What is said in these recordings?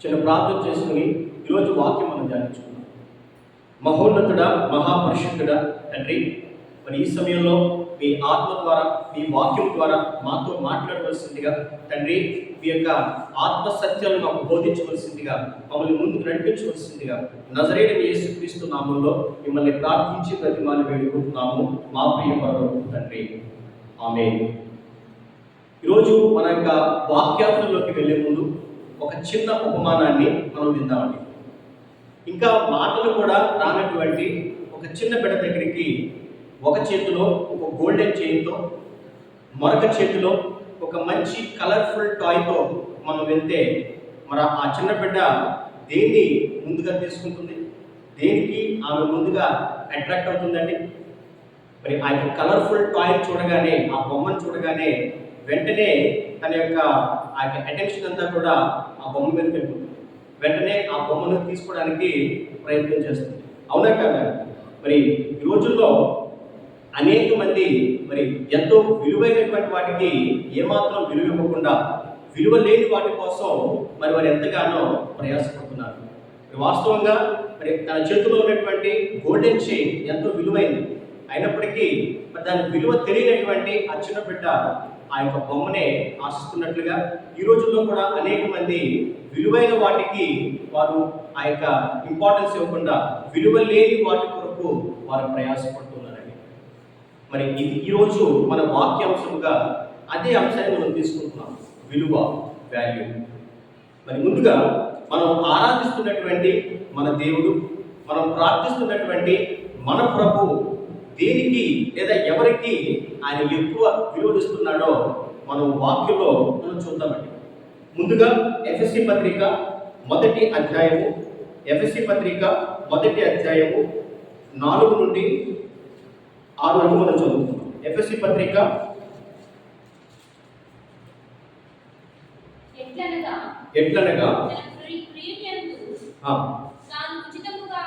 చిన్న ప్రార్థన చేసుకుని ఈరోజు వాక్యం మనం ధ్యానించుకున్నాం మహోన్నతుడ మహాపరిశుద్ధుడ తండ్రి మరి ఈ సమయంలో మీ ఆత్మ ద్వారా మీ వాక్యం ద్వారా మాతో మాట్లాడవలసిందిగా తండ్రి మీ యొక్క ఆత్మ సత్యాలను మాకు బోధించవలసిందిగా మమ్మల్ని ముందుకు నడిపించవలసిందిగా నజరేడ యేసుక్రీస్తు నామంలో మిమ్మల్ని ప్రార్థించి ప్రతిమాలు వేడుకుంటున్నాము మా ప్రియ తండ్రి. ఆమె ఈరోజు మన యొక్క వాక్యార్థంలోకి వెళ్ళే ముందు ఒక చిన్న ఉపమానాన్ని మనం విందామండి. ఇంకా మాటలు కూడా రానటువంటి ఒక చిన్న బిడ్డ దగ్గరికి ఒక చేతిలో ఒక గోల్డెన్ చైన్తో మరొక చేతిలో ఒక మంచి కలర్ఫుల్ టాయ్తో మనం వెళ్తే మరి ఆ చిన్న బిడ్డ దేన్ని ముందుగా తీసుకుంటుంది? దేనికి ఆమె ముందుగా అట్రాక్ట్ అవుతుందండి? మరి ఆ యొక్క కలర్ఫుల్ టాయ్ చూడగానే ఆ బొమ్మను చూడగానే వెంటనే తన యొక్క ఆ యొక్క అటెన్షన్ అంతా కూడా ఆ బొమ్మ మీద పెట్టుకుంటుంది వెంటనే ఆ బొమ్మను తీసుకోవడానికి ప్రయత్నం చేస్తుంది. అవునా కదా? మరి ఈ రోజుల్లో అనేక మంది మరి ఎంతో విలువైనటువంటి వాటికి ఏమాత్రం విలువ ఇవ్వకుండా విలువ లేని వాటి కోసం మరి వారు ఎంతగానో ప్రయాసపడుతున్నారు. వాస్తవంగా మరి తన చేతిలో ఉన్నటువంటి గోల్డెన్ చైన్ ఎంతో విలువైంది. అయినప్పటికీ మరి దాని విలువ తెలియనటువంటి ఆ చిన్న బిడ్డ ఆ యొక్క బొమ్మనే ఆశిస్తున్నట్లుగా ఈ రోజుల్లో కూడా అనేక మంది విలువైన వాటికి వారు ఆ యొక్క ఇంపార్టెన్స్ ఇవ్వకుండా విలువ లేని వాటి కొరకు వారు ప్రయాసపడుతున్నారండి. మరి ఇది ఈరోజు మన వాక్యాంశంగా అదే అంశాన్ని మనం తీసుకుంటున్నాం. విలువ వాల్యూ మరి ముందుగా మనం ఆరాధిస్తున్నటువంటి మన దేవుడు మనం ప్రార్థిస్తున్నటువంటి మన ప్రభు దేనికి లేదా ఎవరికి ఆయన ఎక్కువ విలువనిస్తున్నాడో మనం వాక్యంలో మనం చూద్దామండి. ముందుగా ఎఫ్ఎస్సి పత్రిక మొదటి అధ్యాయము ఎఫ్ఎస్సి పత్రిక మొదటి అధ్యాయము నాలుగు నుండి ఆరు వరకు మనం చదువుతున్నాం ఎఫ్ఎస్సి పత్రిక ఎట్లనగా ఎట్లనగా తన ప్రి- ప్రియునియందు ఆ, తాను ఉచితముగా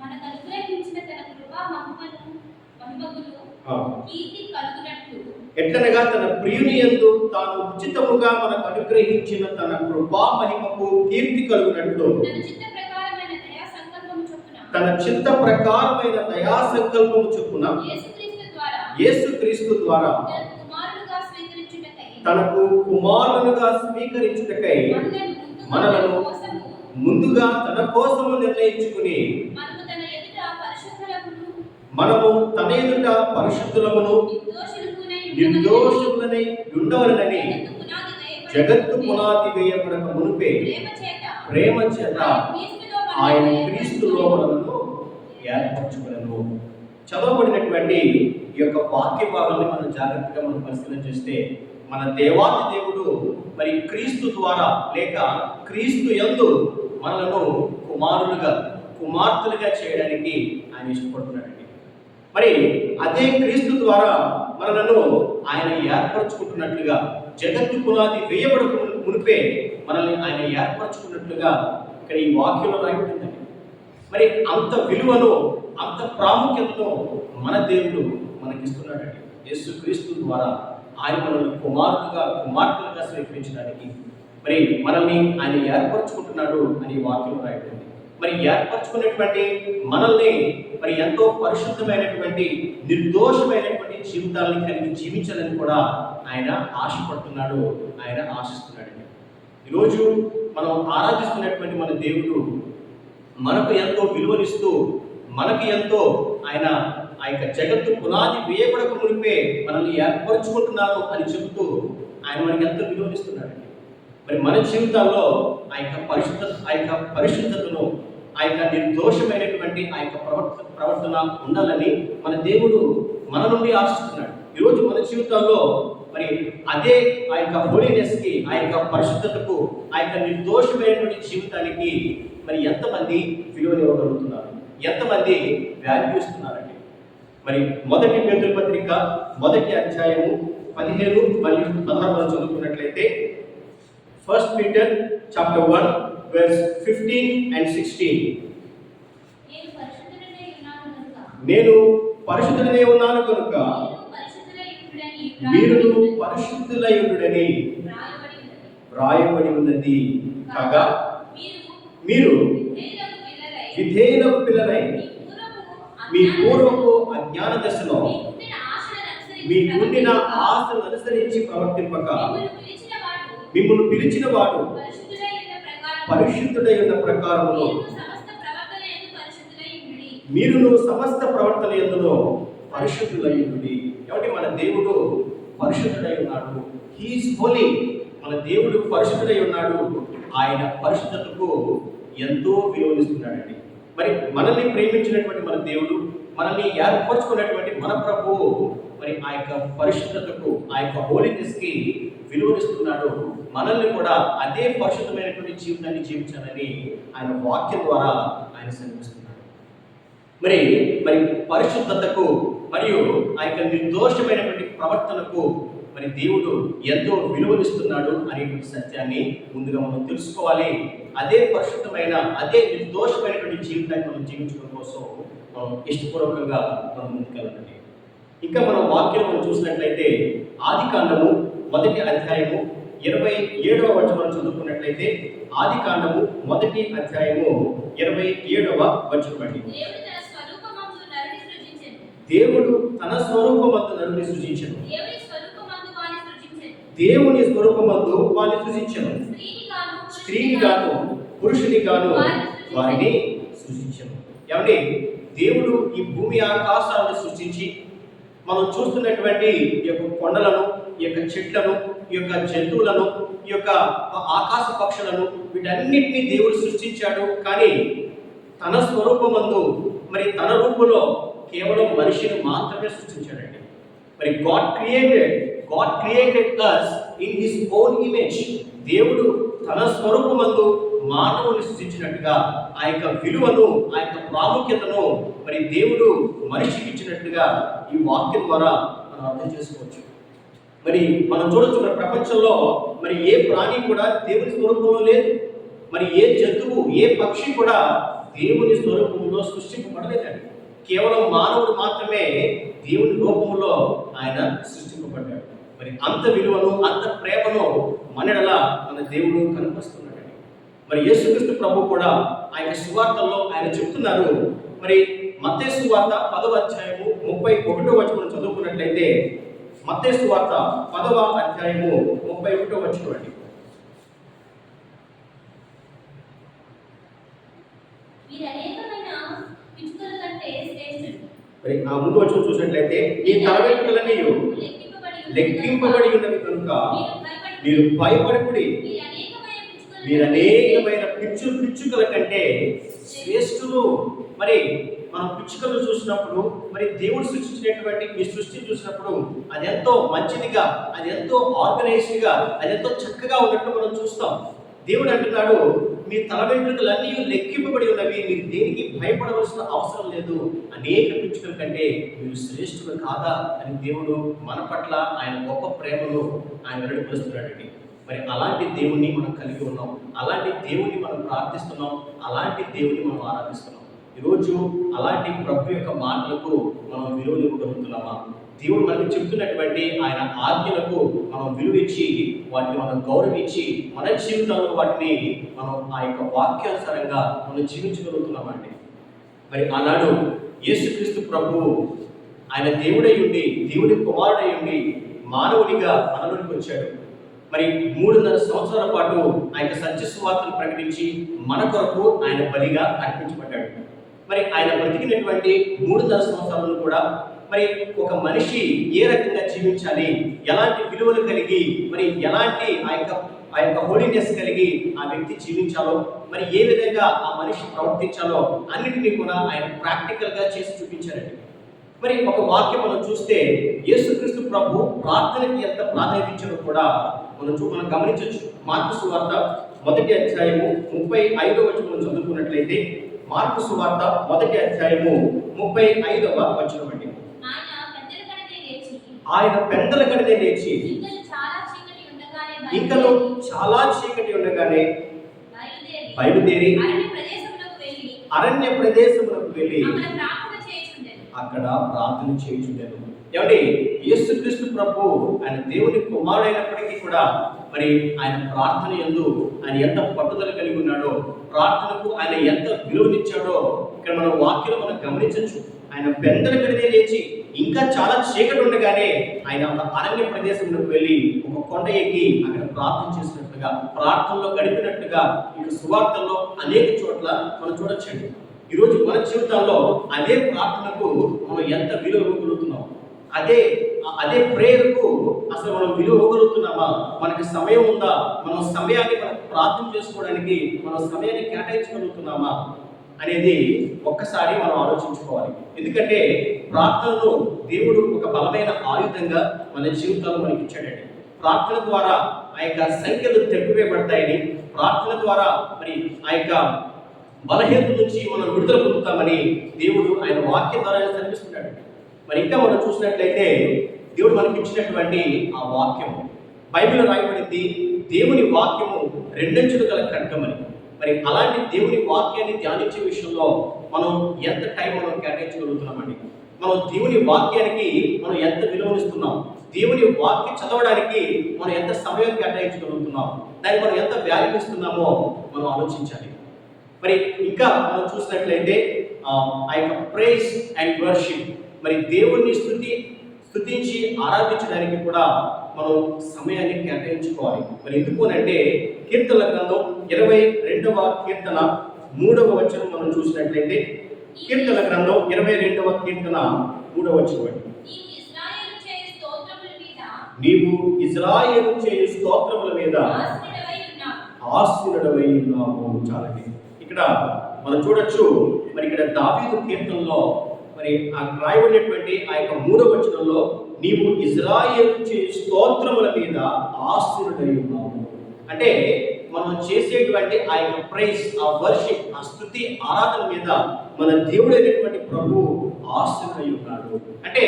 మనకు అనుగ్రహించిన తన కృపా మహిమను మహిమగులు ఆ. కీర్తి కలుగునట్లు ఎట్లనగా తన ప్రియుని యందు తాను ఉచితముగా మనకు అనుగ్రహించిన తన కృపా మహిమకు కీర్తి కలుగునట్లు. తన చిత్త ప్రకారమైన దయా సంకల్పము చొప్పున. యేసుక్రీస్తు ద్వారా. తనకు కుమారులుగా స్వీకరించుటకై మనలను ముందుగా మనలను తన కోసము. ముందుగా తన కోసము నిర్ణయించుకుని మనము తన ఎదుట పరిశుద్ధులమును మనము నిర్దోషములనై ఉండవలనని జగత్తు పునాది వేయబడక మునిపే ప్రేమ చేత ఆయన క్రీస్తు క్రీస్తులో ఏర్పరచుకులను చదవబడినటువంటి ఈ యొక్క వాక్య భాగాన్ని మనం జాగ్రత్తగా మనం పరిశీలన చేస్తే మన దేవాది దేవుడు మరి క్రీస్తు ద్వారా లేక క్రీస్తు ఎందు మనలను కుమారులుగా కుమార్తెలుగా చేయడానికి ఆయన ఇష్టపడుతున్నాడండి. మరి అదే క్రీస్తు ద్వారా మనలను ఆయన ఏర్పరచుకుంటున్నట్లుగా జగత్తు పునాది వేయబడక మునిపే మనల్ని ఆయన ఏర్పరచుకున్నట్లుగా ఇక్కడ ఈ వాక్యంలో రాయబడిందండి. మరి అంత విలువను అంత ప్రాముఖ్యతను మన దేవుడు మనకిస్తున్నాడండి. యేసుక్రీస్తు ద్వారా ఆయన మనల్ని కుమారులుగా కుమార్తెలుగా స్వీకరించడానికి మరి మనల్ని ఆయన ఏర్పరచుకుంటున్నాడు అని వాక్యం రాయబడింది. మరి ఏర్పరచుకున్నటువంటి మనల్ని మరి ఎంతో పరిశుద్ధమైనటువంటి నిర్దోషమైనటువంటి జీవితాలను కలిగి జీవించాలని కూడా ఆయన ఆశపడుతున్నాడు ఆయన ఆశిస్తున్నాడు ఈరోజు మనం ఆరాధిస్తున్నటువంటి మన దేవుడు మనకు ఎంతో విలువనిస్తూ మనకి ఎంతో ఆయన ఆ యొక్క జగత్తు పునాది వేయబడక మునిపే మనల్ని ఏర్పరచుకుంటున్నాను అని చెబుతూ ఆయన మనకి ఎంతో విలువనిస్తున్నాడు మరి మన జీవితాల్లో ఆ యొక్క పరిశుద్ధ ఆ యొక్క పరిశుద్ధతను ఆ యొక్క నిర్దోషమైనటువంటి ఆ యొక్క ప్రవర్త ప్రవర్తన ఉండాలని మన దేవుడు మన నుండి ఆశిస్తున్నాడు. ఈరోజు మన జీవితాల్లో మరి అదే ఆ యొక్క హోలీనెస్కి ఆ యొక్క పరిశుద్ధతకు ఆ యొక్క నిర్దోషమైనటువంటి జీవితానికి మరి ఎంతమంది విలువనివ్వగలుగుతున్నారు ఎంతమంది వాల్యూ ఇస్తున్నారండి? మరి మొదటి పేతుల పత్రిక మొదటి అధ్యాయము పదిహేను మరియు పదహారు చదువుకున్నట్లయితే first Peter chapter one verse fifteen and sixteen నేను పరిశుద్ధుడనే ఉన్నాను కనుక. నేను పరిశుద్ధులనే ఉన్నాను కనుక. మీరు పరిశుద్ధులయుడని రాయబడి ఉన్నది. కాగా మీరు విధేయులకు పిల్లలై. మీ మీ పూర్వపు అజ్ఞాన దశలో. అనుసరించి మీకుండిన ఆశను అనుసరించి ప్రవర్తింపక. మిమ్మల్ని పిలిచిన వాడు పరిశుద్ధుడై ఉన్న మీరు. మీరును సమస్త ప్రవర్తన ఎందులో పరిశుద్ధులై ఉండి కాబట్టి మన దేవుడు పరిశుద్ధుడై ఉన్నాడు హీఈస్ హోలీ మన దేవుడు పరిశుద్ధుడై ఉన్నాడు ఆయన పరిశుద్ధతకు ఎంతో విలువనిస్తున్నాడండి. మరి మనల్ని ప్రేమించినటువంటి మన దేవుడు మనల్ని ఏర్పరచుకున్నటువంటి మన ప్రభువు మరి ఆ యొక్క పరిశుద్ధతకు ఆ యొక్క హోలీనెస్కి విలువనిస్తున్నాడు మనల్ని కూడా అదే పరిశుద్ధమైనటువంటి జీవితాన్ని జీవించాలని ఆయన వాక్యం ద్వారా ఆయన శ్రమిస్తున్నాడు మరి మరి పరిశుద్ధతకు మరియు ఆ యొక్క నిర్దోషమైనటువంటి ప్రవర్తనకు మరి దేవుడు ఎంతో విలువనిస్తున్నాడు అనేటువంటి సత్యాన్ని ముందుగా మనం తెలుసుకోవాలి. అదే పరిశుద్ధమైన అదే నిర్దోషమైనటువంటి జీవితాన్ని మనం జీవించడం కోసం మనం ఇష్టపూర్వకంగా మనం ముందుకెళ్ళాలి. ఇంకా మనం వాక్యం మనం చూసినట్లయితే ఆది కాండము మొదటి అధ్యాయము ఇరవై ఏడవ వచనం చదువుకున్నట్లయితే ఆది కాండము మొదటి అధ్యాయము ఇరవై ఏడవ వచనం దేవుడు తన స్వరూపమందు నరుని సృజించెను. దేవుని స్వరూపమందు వారిని సృజించను. స్త్రీని గాను స్త్రీని గాను పురుషుని గాను వారిని సృజించను. ఏమండి? దేవుడు ఈ భూమి ఆకాశాలను సృష్టించి మనం చూస్తున్నటువంటి ఈ యొక్క కొండలను ఈ యొక్క చెట్లను ఈ యొక్క జంతువులను ఈ యొక్క ఆకాశ పక్షులను వీటన్నిటినీ దేవుడు సృష్టించాడు. కానీ తన స్వరూపమందు మరి తన రూపంలో కేవలం మనిషిని మాత్రమే సృష్టించాడండి. మరి God created God created us in his own image దేవుడు తన స్వరూపమందు మానవుని సృష్టించినట్టుగా ఆ యొక్క విలువను ఆ యొక్క ప్రాముఖ్యతను మరి దేవుడు మనిషికి ఇచ్చినట్టుగా ఈ వాక్యం ద్వారా మనం అర్థం చేసుకోవచ్చు. మరి మనం చూడొచ్చు మన ప్రపంచంలో మరి ఏ ప్రాణి కూడా దేవుని స్వరూపంలో లేదు. మరి ఏ జంతువు ఏ పక్షి కూడా దేవుని స్వరూపంలో సృష్టింపబడలేదండి. కేవలం మానవుడు మాత్రమే దేవుని రూపంలో ఆయన సృష్టింపబడ్డాడు. మరి అంత విలువను అంత ప్రేమను మనడలా మన దేవుడు కనిపిస్తున్నాడండి. మరి యేసుక్రీస్తు ప్రభు కూడా ఆయన సువార్తల్లో ఆయన చెప్తున్నారు. మరి మత్తే సువార్త పదవ అధ్యాయము ముప్పై ఒకటో వచనం చదువుకున్నట్లయితే మత్తే సువార్త పదవ అధ్యాయము ముప్పై ఒకటో శ్రేష్ఠులు. మరి ఆ ముందు వచనం చూసినట్లయితే ఈ తల వెంట్రుకలన్నీ లెక్కింపబడి ఉన్నవి కనుక మీరు భయపడి మీరు భయపడకుడి మీరు అనేకమైన పిచ్చు పిచ్చుకల కంటే శ్రేష్ఠులు. మరి మనం పిచ్చుకలు చూసినప్పుడు మరి దేవుడు సృష్టించినటువంటి మీ సృష్టిని చూసినప్పుడు అది ఎంతో మంచిదిగా అది ఎంతో ఆర్గనైజ్డ్గా అది ఎంతో చక్కగా ఉన్నట్టు మనం చూస్తాం. దేవుడు అంటున్నాడు మీ తల వెంట్రుకలన్నీ లెక్కింపబడి ఉన్నవి మీరు దేనికి భయపడవలసిన అవసరం లేదు. అనేక పిచ్చుకల కంటే మీరు శ్రేష్ఠులు కాదా? అని దేవుడు మన పట్ల ఆయన గొప్ప ప్రేమను ఆయన వెలువడుస్తున్నాడండి మరి అలాంటి దేవుణ్ణి మనం కలిగి ఉన్నాం అలాంటి దేవుణ్ణి మనం ప్రార్థిస్తున్నాం అలాంటి దేవుణ్ణి మనం ఆరాధిస్తున్నాం. ఈరోజు అలాంటి ప్రభు యొక్క మాటలకు మనం విలువలు ఇవ్వగలుగుతున్నామా? దేవుడు మనకు చెప్తున్నటువంటి ఆయన ఆజ్ఞలకు మనం విలువిచ్చి వాటిని మనం గౌరవించి మన జీవితంలో వాటిని మనం ఆ యొక్క వాక్యానుసారంగా మనం జీవించగలుగుతున్నామండి. మరి ఆనాడు యేసుక్రీస్తు ప్రభు ఆయన దేవుడై ఉండి దేవుడి కుమారుడై ఉండి మానవుడిగా మనలోనికి వచ్చాడు. మరి మూడున్నర సంవత్సరాల పాటు ఆయన సత్యస్సు సత్య సువార్తను ప్రకటించి మన కొరకు ఆయన బలిగా అర్పించబడ్డాడు. మరి ఆయన బ్రతికినటువంటి మూడున్నర సంవత్సరాలను కూడా మరి ఒక మనిషి ఏ రకంగా జీవించాలి ఎలాంటి విలువలు కలిగి మరి ఎలాంటి ఆ యొక్క ఆ యొక్క హోలీనెస్ కలిగి ఆ వ్యక్తి జీవించాలో మరి ఏ విధంగా ఆ మనిషి ప్రవర్తించాలో అన్నిటినీ కూడా ఆయన ప్రాక్టికల్గా చేసి చూపించారండి మరి ఒక వాక్యం మనం చూస్తే యేసుక్రీస్తు ప్రభు ప్రార్థనకి ఎంత ప్రాధాన్యత ఇచ్చారో కూడా మనం చూ మనం గమనించవచ్చు మార్పు సువార్త మొదటి అధ్యాయము ముప్పై ఐదవ వచనం చదువుకున్నట్లయితే మార్పు సువార్త మొదటి అధ్యాయము ముప్పై ఐదవ వచనం అండి. ఆయన పెద్దల కడితే లేచి. ఇంకను చాలా చీకటి ఉండగానే బయలుదేరి. అరణ్య ప్రదేశములకు వెళ్ళి. అక్కడ ప్రార్థన చేయుచుండెను. ఏమండి? యేసుక్రీస్తు ప్రభు ఆయన దేవుని కుమారుడైనప్పటికీ కూడా మరి ఆయన ప్రార్థన ఎందు ఆయన ఎంత పట్టుదల కలిగి ఉన్నాడో ప్రార్థనకు ఆయన ఎంత విలువనిచ్చాడో ఇక్కడ మన వాక్యం మనం గమనించవచ్చు ఆయన పెందల గడిదే లేచి ఇంకా చాలా చీకటి ఉండగానే ఆయన ఒక అరణ్య ప్రదేశంలోకి వెళ్ళి ఒక కొండ ఎక్కి అక్కడ ప్రార్థన చేసినట్లుగా ప్రార్థనలో గడిపినట్లుగా ఇక సువార్తల్లో అనేక చోట్ల మనం చూడొచ్చండి ఈరోజు మన జీవితాల్లో అదే ప్రార్థనకు మనం ఎంత విలువ ఇవ్వగలుగుతున్నాం? అదే అదే ప్రేయర్కు అసలు మనం విలువ ఇవ్వగలుగుతున్నామా? మనకి సమయం ఉందా? మనం సమయాన్ని మనం ప్రార్థన చేసుకోవడానికి మనం సమయాన్ని కేటాయించగలుగుతున్నామా? అనేది ఒక్కసారి మనం ఆలోచించుకోవాలి. ఎందుకంటే ప్రార్థనను దేవుడు ఒక బలమైన ఆయుధంగా మన జీవితంలో మనకి ఇచ్చాడండి. ప్రార్థన ద్వారా ఆ యొక్క సంఖ్యలు తెప్పివేయబడతాయని ప్రార్థన ద్వారా మరి ఆ యొక్క బలహీనత నుంచి మనం విడుదల పొందుతామని దేవుడు ఆయన వాక్యం ద్వారా కనిపిస్తున్నాడు మరి ఇంకా మనం చూసినట్లయితే దేవుడు మనకి ఇచ్చినటువంటి ఆ వాక్యం బైబిల్ రాయబడింది దేవుని వాక్యము రెండంచులు గల ఖడ్గమని. మరి అలాంటి దేవుని వాక్యాన్ని ధ్యానించే విషయంలో మనం ఎంత టైం మనం కేటాయించగలుగుతున్నామండి? మనం దేవుని వాక్యానికి మనం ఎంత విలువనిస్తున్నాం దేవుని వాక్యం చదవడానికి మనం ఎంత సమయం కేటాయించగలుగుతున్నాం? దానికి మనం ఎంత వాల్యూ ఇస్తున్నామో మనం ఆలోచించాలి. మరి ఇంకా మనం చూసినట్లయితే ఆ యొక్క ప్రైజ్ అండ్ వర్షిప్ మరి దేవుణ్ణి స్థుతి స్థుతించి ఆరాధించడానికి కూడా మనం సమయాన్ని కేటాయించుకోవాలి. మరి ఎందుకు అంటే కీర్తన గ్రంథం ఇరవై రెండవ కీర్తన మూడవ వచనం మనం చూసినట్లయితే కీర్తన గ్రంథం ఇరవై రెండవ కీర్తన మూడవ వచనం నీవు ఇజ్రాయేలు చేయు స్తోత్రముల మీద ఆశీనుడవై ఉన్నావు. చాలండి ఇక్కడ మనం చూడొచ్చు మరి ఇక్కడ దావీదు కీర్తనలో మరి ఆ రాయబడినటువంటి ఆ యొక్క మూడవ వచనంలో నీవు ఇజ్రాయేల్ స్తోత్రముల మీద ఆస్తుడై ఉన్నావు. అంటే మనం చేసేటువంటి ఆ యొక్క ప్రైజ్ ఆ వర్షిప్ ఆ స్థుతి ఆరాధన మీద మన దేవుడైనటువంటి ప్రభు ఆస్తుడై ఉన్నాడు. అంటే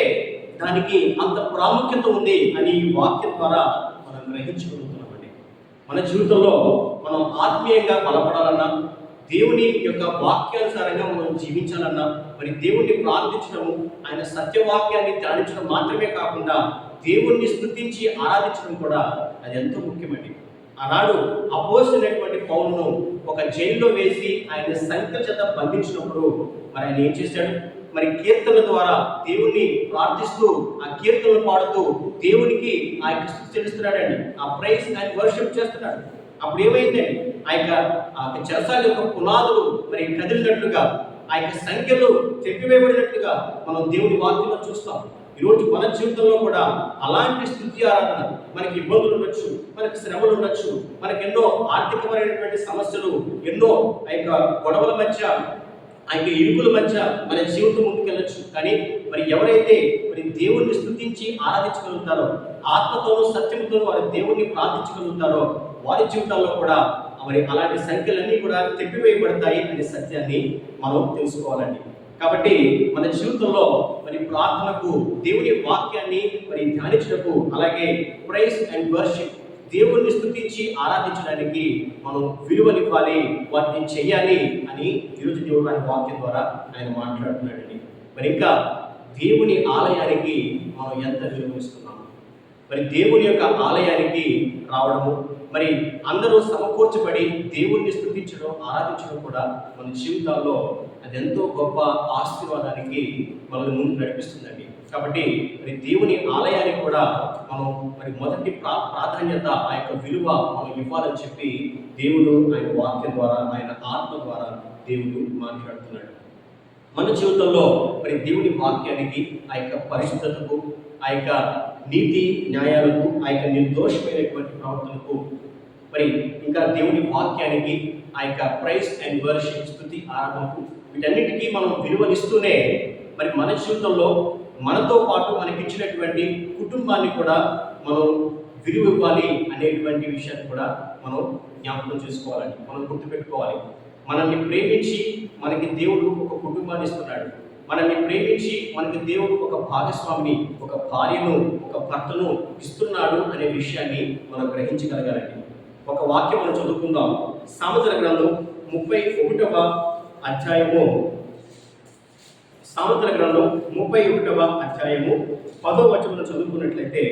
దానికి అంత ప్రాముఖ్యత ఉంది అని ఈ వాక్యం ద్వారా మనం గ్రహించగలుగుతున్నామండి. మన జీవితంలో మనం ఆత్మీయంగా బలపడాలన్నా దేవుని యొక్క వాక్యానుసారంగా మనం జీవించాలన్నా మరి దేవుణ్ణి ప్రార్థించడము ఆయన సత్యవాక్యాన్ని ధ్యానించడం మాత్రమే కాకుండా దేవుణ్ణి స్మృతించి ఆరాధించడం కూడా అది ఎంతో ముఖ్యమండి ఆనాడు అపోసినటువంటి పౌరును ఒక జైల్లో వేసి ఆయన సంఖ్య చేత బంధించినప్పుడు మరి ఆయన ఏం చేశాడు? మరి కీర్తన ద్వారా దేవుణ్ణి ప్రార్థిస్తూ ఆ కీర్తనలు పాడుతూ దేవునికి ఆ యొక్క స్థుతి చెల్లిస్తున్నాడండి. ఆ ప్రైజ్ ఆయన వర్షిప్ చేస్తున్నాడు. అప్పుడు ఏమైందండి ఆ యొక్క ఆ యొక్క చెరసాల యొక్క పునాదులు మరి కదిలినట్లుగా ఆ యొక్క సంఖ్యలు చెప్పివేయబడినట్లుగా మనం దేవుని వాక్యంలో చూస్తాం. ఈరోజు మన జీవితంలో కూడా అలాంటి స్థుతి ఆరాధన మనకి ఇబ్బందులు ఉండొచ్చు మనకి శ్రమలు ఉండొచ్చు మనకి ఎన్నో ఆర్థికపరమైనటువంటి సమస్యలు ఎన్నో ఆ యొక్క గొడవల మధ్య ఆ యొక్క ఇరుకుల మధ్య మన జీవితం ముందుకెళ్ళచ్చు. కానీ మరి ఎవరైతే మరి దేవుణ్ణి స్థుతించి ఆరాధించగలుగుతారో ఆత్మతోనూ సత్యంతోనూ వారి దేవుణ్ణి ప్రార్థించగలుగుతారో వారి జీవితాల్లో కూడా మరి అలాంటి సంఖ్యలన్నీ కూడా తెప్పివేయబడతాయి అనే సత్యాన్ని మనం తెలుసుకోవాలండి. కాబట్టి మన జీవితంలో మరి ప్రార్థనకు దేవుని వాక్యాన్ని మరి ధ్యానించడకు అలాగే ప్రైజ్ అండ్ వర్షిప్ దేవుణ్ణి స్థుతించి ఆరాధించడానికి మనం విలువనివ్వాలి వాటిని చెయ్యాలి అని ఈరోజు దేవుడు ఆయన వాక్యం ద్వారా ఆయన మాట్లాడుతున్నాడండి. మరి ఇంకా దేవుని ఆలయానికి మనం ఎంత విలువనిస్తున్నాం మరి దేవుని యొక్క ఆలయానికి రావడము మరి అందరూ సమకూర్చబడి దేవుణ్ణి స్థుతించడం ఆరాధించడం కూడా మన జీవితాల్లో అది ఎంతో గొప్ప ఆశీర్వాదానికి మనల్ని ముందు నడిపిస్తుందండి. కాబట్టి మరి దేవుని ఆలయానికి కూడా మనం మరి మొదటి ప్రా ప్రాధాన్యత ఆ యొక్క విలువ మనం ఇవ్వాలని చెప్పి దేవుడు ఆయన వాక్యం ద్వారా ఆయన ఆత్మ ద్వారా దేవుడు మాట్లాడుతున్నాడు. మన జీవితంలో మరి దేవుని వాక్యానికి ఆ యొక్క పరిశుద్ధతకు ఆ యొక్క నీతి న్యాయాలకు ఆ యొక్క నిర్దోషమైనటువంటి ప్రవర్తనకు మరి ఇంకా దేవుని వాక్యానికి ఆ యొక్క ప్రైస్ అండ్ వర్షిప్ స్థుతి ఆరాధనకు వీటన్నిటికీ మనం విలువనిస్తూనే మరి మన జీవితంలో మనతో పాటు మనకిచ్చినటువంటి కుటుంబాన్ని కూడా మనం విలువ ఇవ్వాలి అనేటువంటి విషయాన్ని కూడా మనం జ్ఞాపకం చేసుకోవాలండి మనం గుర్తుపెట్టుకోవాలి. మనల్ని ప్రేమించి మనకి దేవుడు ఒక కుటుంబాన్ని ఇస్తున్నాడు. మనల్ని ప్రేమించి మనకి దేవుడు ఒక భాగస్వామిని ఒక భార్యను ఒక భర్తను ఇస్తున్నాడు అనే విషయాన్ని మనం గ్రహించగలగాలండి. ఒక వాక్యం మనం చదువుకుందాం. సామెతల గ్రంథం ముప్పై ఒకటవ అధ్యాయము. సామెతల గ్రంథం ముప్పై ఒకటవ అధ్యాయము. పదో వచనంలో చదువుకున్నట్లయితే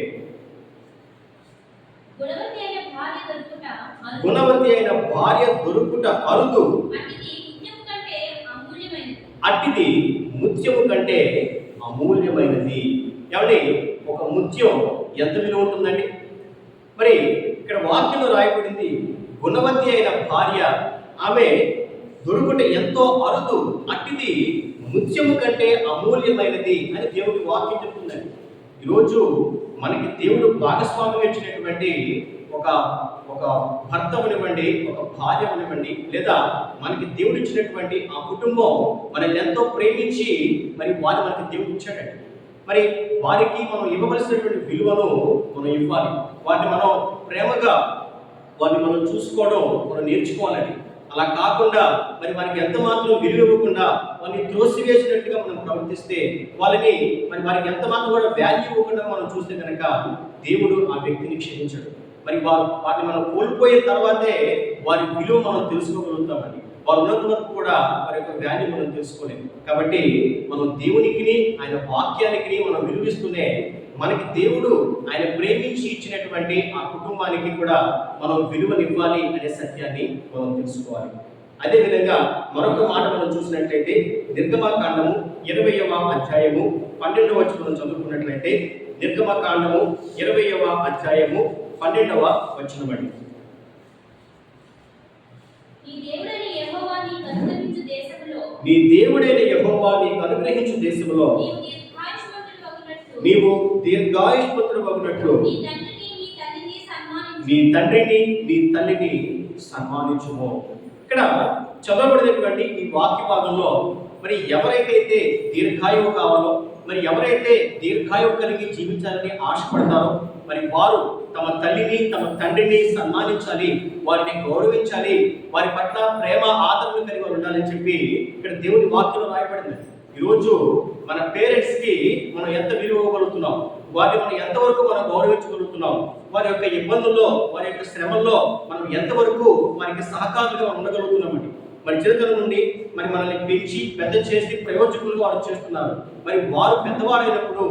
గుణవతి అయిన భార్య దొరుకుట అరుదు. అట్టిది ముత్యము కంటే అమూల్యమైనది. ఏమండి? ఒక ముత్యం ఎంత విలువ ఉంటుందండి? వాక్యంలో రాయబడింది గుణవతి అయిన భార్య ఆమె దొరుకుట ఎంతో అరుదు అట్టిది ముత్యము కంటే అమూల్యమైనది అని దేవుడి వాక్యం చెప్తుందండి ఈరోజు మనకి దేవుడు భాగస్వామ్యం ఇచ్చినటువంటి ఒక ఒక భర్త ఉనివ్వండి ఒక భార్య ఉనివ్వండి లేదా మనకి దేవుడు ఇచ్చినటువంటి ఆ కుటుంబం మనల్ని ఎంతో ప్రేమించి మరి వారు మనకి దేవుడు ఇచ్చాడండి. మరి వారికి మనం ఇవ్వవలసినటువంటి విలువను మనం ఇవ్వాలి. వాటిని మనం ప్రేమగా వారిని మనం చూసుకోవడం మనం నేర్చుకోవాలని. అలా కాకుండా మరి మనకి ఎంత మాత్రం విలువ ఇవ్వకుండా వారిని త్రోసివేసినట్టుగా మనం ప్రవర్తిస్తే వాళ్ళని మరి వారికి ఎంత మాత్రం కూడా వాల్యూ ఇవ్వకుండా మనం చూస్తే కనుక దేవుడు ఆ వ్యక్తిని క్షమించడు. మరి వారు వాటిని మనం కోల్పోయిన తర్వాతే వారి విలువ మనం తెలుసుకోగలుగుతామండి. వారు ఉన్నంత వరకు కూడా వారి యొక్క వాల్యూ మనం తెలుసుకోలేము కాబట్టి మనం దేవునికి ఆయన వాక్యానికి మనం విలువిస్తూనే మనకి దేవుడు ఆయన ప్రేమించి ఇచ్చినటువంటి ఆ కుటుంబానికి కూడా మనం విలువనివ్వాలి అనే సత్యాన్ని మనం తెలుసుకోవాలి. అదేవిధంగా మరొక మాట మనం చూసినట్లయితే నిర్గమకాండము ఇరవయవ అధ్యాయము పన్నెండవ వచ్చి మనం చదువుకున్నట్లయితే నిర్గమకాండము ఇరవయవ అధ్యాయము పన్నెండవ వచ్చినబడి ఈ దేవుడని యెహోవా నీకు అనుగ్రహించు దేశములో నీ దేవుడైన యెహోవా నీకు అనుగ్రహించు దేశంలో నీవు దీర్ఘాయుష్మంతుడు వగునట్లు నీ తండ్రిని నీ తల్లిని సన్మానించుము. ఇక్కడ చదవబడినటువంటి ఈ వాక్య భాగంలో మరి ఎవరికైతే దీర్ఘాయువు కావాలో మరి ఎవరైతే దీర్ఘాయువు కలిగి జీవించాలని ఆశపడతారో మరి వారు తమ తల్లిని తమ తండ్రిని సన్మానించాలి వారిని గౌరవించాలి వారి పట్ల ప్రేమ ఆదరణ కలిగి ఉండాలని చెప్పి ఇక్కడ దేవుని వాక్యంలో రాయబడింది. ఈరోజు మన పేరెంట్స్కి మనం ఎంత విలువ ఇవ్వగలుగుతున్నాం వారిని మనం ఎంతవరకు మనం గౌరవించగలుగుతున్నాం? వారి యొక్క ఇబ్బందుల్లో వారి యొక్క శ్రమల్లో మనం ఎంతవరకు వారికి సహకారులుగా ఉండగలుగుతున్నామండి? మరి చిరతల నుండి మరి మనల్ని పెంచి పెద్ద చేసి ప్రయోజకులు వారు చేస్తున్నారు. మరి వారు పెద్దవారైనప్పుడు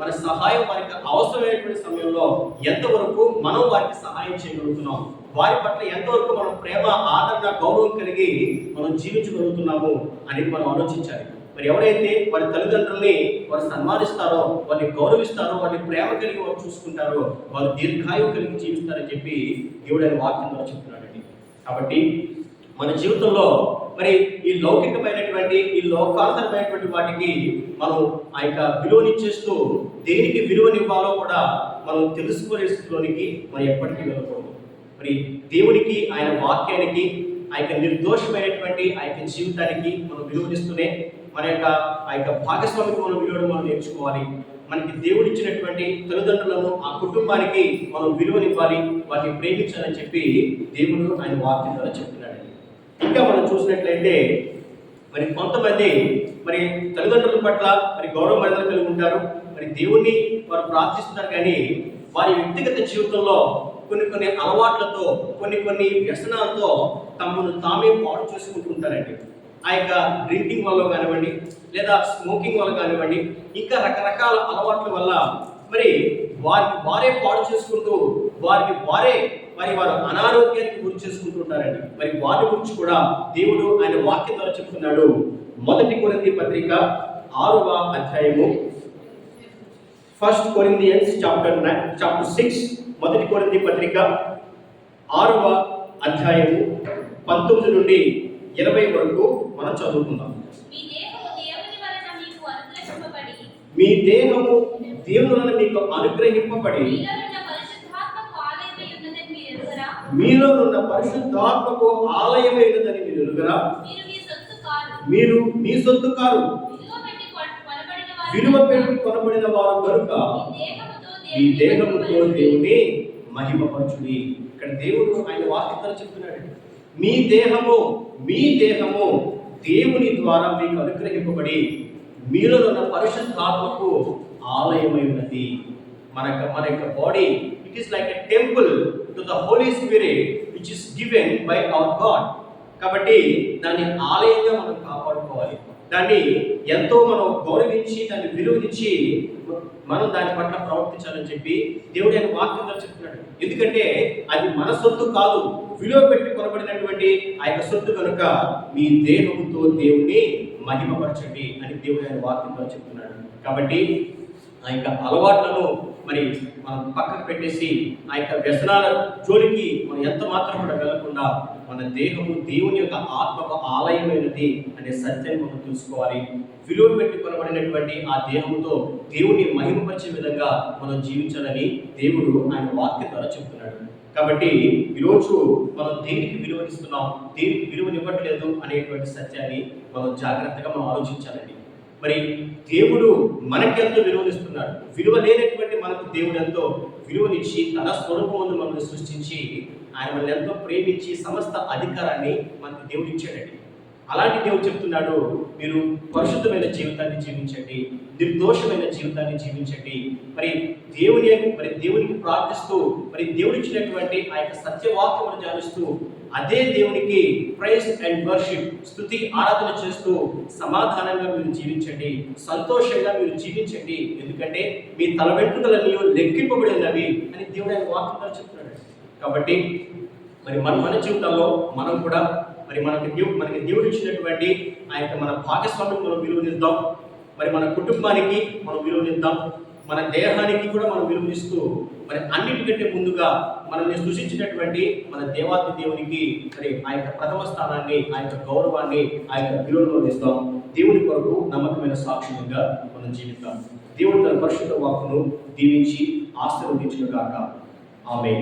మన సహాయం వారికి అవసరమైనటువంటి సమయంలో ఎంతవరకు మనం వారికి సహాయం చేయగలుగుతున్నాం? వారి పట్ల ఎంతవరకు మనం ప్రేమ ఆదరణ గౌరవం కలిగి మనం జీవించగలుగుతున్నాము అని మనం ఆలోచించాలి. మరి ఎవరైతే వారి తల్లిదండ్రుల్ని వారు సన్మానిస్తారో వారిని గౌరవిస్తారో వారిని ప్రేమ కలిగి వారు చూసుకుంటారో వారు దీర్ఘాయువు కలిగి జీవిస్తారని చెప్పి దేవుడైన వాక్యం ద్వారా చెప్తున్నాడండి. కాబట్టి మన జీవితంలో మరి ఈ లౌకికమైనటువంటి ఈ లోకాంతరమైనటువంటి వాటికి మనం ఆ యొక్క విలువనిచ్చేస్తూ దేనికి విలువనివ్వాలో కూడా మనం తెలుసుకునే స్థితిలోనికి మనం ఎప్పటికీ వెళ్ళకూడదు. మరి దేవునికి ఆయన వాక్యానికి ఆ యొక్క నిర్దోషమైనటువంటి ఆ యొక్క జీవితానికి మనం విలువనిస్తూనే మన యొక్క ఆ యొక్క భాగస్వామికి మనం విలువను మనం నేర్చుకోవాలి. మనకి దేవుడిచ్చినటువంటి తల్లిదండ్రులను ఆ కుటుంబానికి మనం విలువనివ్వాలి వాటిని ప్రేమించాలని చెప్పి దేవుడు ఆయన వాక్యం ద్వారా చెప్తారు ఇంకా మనం చూసినట్లయితే మరి కొంతమంది మరి తల్లిదండ్రుల పట్ల మరి గౌరవ మర్యాదలు కలిగి ఉంటారు. మరి దేవుణ్ణి వారు ప్రార్థిస్తున్నారు కానీ వారి వ్యక్తిగత జీవితంలో కొన్ని కొన్ని అలవాట్లతో కొన్ని కొన్ని వ్యసనాలతో తమను తామే పాడు చేసుకుంటూ ఉంటారండి ఆ యొక్క డ్రింకింగ్ వల్ల కానివ్వండి లేదా స్మోకింగ్ వల్ల కానివ్వండి ఇంకా రకరకాల అలవాట్ల వల్ల మరి వారిని వారే పాడు చేసుకుంటూ వారిని వారే మరి వారు అనారోగ్యానికి గురి చేసుకుంటూ ఉంటారండి మరి వారి గురించి కూడా దేవుడు ఆయన వాక్యం ద్వారా చెప్తున్నాడు. మొదటి కొరింది పత్రిక ఆరవ అధ్యాయము first Corinthians chapter nine chapter six మొదటి కొరింది పత్రిక ఆరవ అధ్యాయము పంతొమ్మిది నుండి ఇరవై వరకు మనం చదువుకుందాం. మీ దేహము దేవుని మీకు అనుగ్రహింపబడి మీలో ఉన్న పరిశుద్ధాత్మకు ఆలయమైనదని మీరు ఎరుగరా? మీరు మీ సొత్తు కారు. మీరు మీ సొత్తు కారు. విలువ పెట్టి కొన- కొనబడిన వారు కనుక ఈ దేవుని దేహముతో. దేవుని మహిమపరచుడి. ఇక్కడ దేవుడు ఆయన వాక్యంతో చెప్తున్నాడు. మీ దేహము మీ దేహము దేవుని ద్వారా మీకు అనుగ్రహింపబడి మీలో ఉన్న పరిశుద్ధాత్మకు ఆలయమై ఉన్నది. మన యొక్క- మన యొక్క body it is like a temple to the holy Spirit which is given by our God. కాబట్టి దాన్ని ఆలయంగా మనం కాపాడుకోవాలి. దాన్ని ఎంతో మనం గౌరవించి దాన్ని విలువనిచ్చి మనం దాని పట్ల ప్రవర్తించాలని చెప్పి దేవుడు ఆయన వాక్యంలో చెప్తున్నాడు. ఎందుకంటే అది మన సొత్తు కాదు. విలువ పెట్టి కొనబడినటువంటి ఆ యొక్క సొత్తు కనుక మీ దేహంతో దేవుణ్ణి మహిమపరచండి అని దేవుడు ఆయన వాక్యంలో చెప్తున్నాడు. కాబట్టి ఆ యొక్క అలవాట్లను మరి మనం పక్కకు పెట్టేసి ఆ యొక్క వ్యసనాల జోలికి మనం ఎంత మాత్రం కూడా వెళ్ళకుండా మన దేహము దేవుని యొక్క ఆత్మకు ఆలయమైనది అనే సత్యాన్ని మనం తెలుసుకోవాలి. విలువ పెట్టి కొనబడినటువంటి ఆ దేహంతో దేవుని మహిమపరిచే విధంగా మనం జీవించాలని దేవుడు ఆయన వాక్య ద్వారా చెప్తున్నాడు. కాబట్టి ఈరోజు మనం దేనికి విలువనిస్తున్నాం దేనికి విలువనివ్వట్లేదు అనేటువంటి సత్యాన్ని మనం జాగ్రత్తగా మనం ఆలోచించాలండి. మరి దేవుడు మనకెంతో విలువనిస్తున్నాడు. విలువ లేనటువంటి మనకు దేవుడు ఎంతో విలువనిచ్చి తన స్వరూపమును మనల్ని సృష్టించి ఆయన మనల్ని ఎంతో ప్రేమించి సమస్త అధికారాన్ని మనకు దేవుడు ఇచ్చాడండి అలాంటి దేవుడు చెప్తున్నాడు మీరు పరిశుద్ధమైన జీవితాన్ని జీవించండి నిర్దోషమైన జీవితాన్ని జీవించండి. మరి దేవుని మరి దేవునికి ప్రార్థిస్తూ మరి దేవుడు ఇచ్చినటువంటి ఆ యొక్క సత్యవాక్యమును ధ్యానిస్తూ అదే దేవునికి ప్రైజ్ అండ్ వర్షిప్ స్థుతి ఆరాధన చేస్తూ సమాధానంగా మీరు జీవించండి సంతోషంగా మీరు జీవించండి. ఎందుకంటే మీ తల వెంట్రుకలన్నీ లెక్కింపబడి ఉన్నవి అని దేవుడు ఆయన వాక్యంగా చెప్తున్నాడు. కాబట్టి మరి మన మన జీవితంలో మనం కూడా మరి మనకి దేవుడు మనకి దేవుడు ఇచ్చినటువంటి ఆ యొక్క మన భాగస్వామ్యం మనం విలువనిద్దాం. మరి మన కుటుంబానికి మనం విలువనిద్దాం. మన దేహానికి కూడా మనం విలువనిస్తూ మరి అన్నిటికంటే ముందుగా మనల్ని సృష్టించినటువంటి మన దేవాది దేవునికి మరి ఆ యొక్క ప్రథమ స్థానాన్ని ఆ యొక్క గౌరవాన్ని ఆ యొక్క విలువలో ఇస్తాం దేవుని కొరకు నమ్మకమైన సాక్ష్యంగా మనం జీవిస్తాం దేవుడు తన పరిశుద్ధ వాక్కును దీవించి ఆశీర్వదించుగాక ఆమె